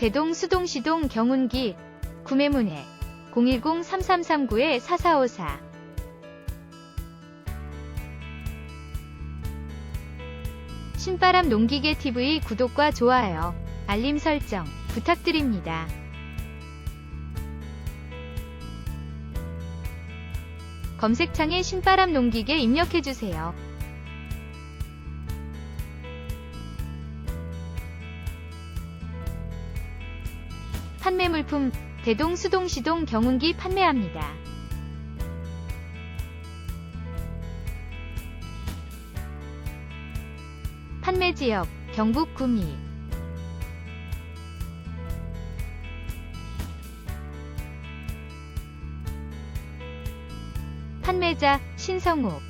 대동 수동시동 경운기 구매문의 010-3339-4454 신바람 농기계 TV 구독과 좋아요, 알림 설정 부탁드립니다. 검색창에 신바람 농기계 입력해주세요. 판매 물품 대동 수동 시동 경운기 판매합니다. 판매 지역 경북 구미 판매자 신성욱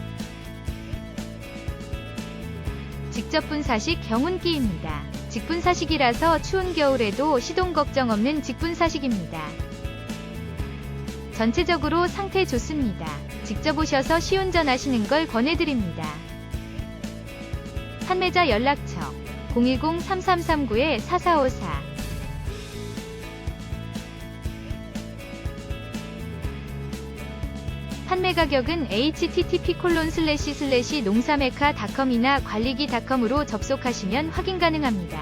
직접 분사식 경운기입니다. 직분사식이라서 추운 겨울에도 시동 걱정 없는 직분사식입니다. 전체적으로 상태 좋습니다. 직접 오셔서 시운전 하시는 걸 권해드립니다. 판매자 연락처 010-3339-4454 판매 가격은 http 농사메카닷컴이나 관리기닷컴으로 접속하시면 확인 가능합니다.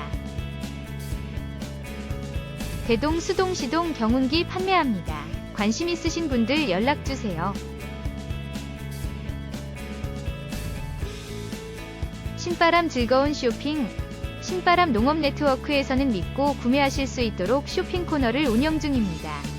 대동 수동 시동 경운기 판매합니다. 관심 있으신 분들 연락 주세요. 신바람 즐거운 쇼핑 신바람 농업 네트워크에서는 믿고 구매하실 수 있도록 쇼핑 코너를 운영 중입니다.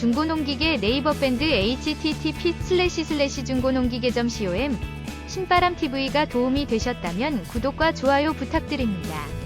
중고농기계 네이버 밴드 http 슬래시 슬래시 중고농기계점 com 신바람TV가 도움이 되셨다면 구독과 좋아요 부탁드립니다.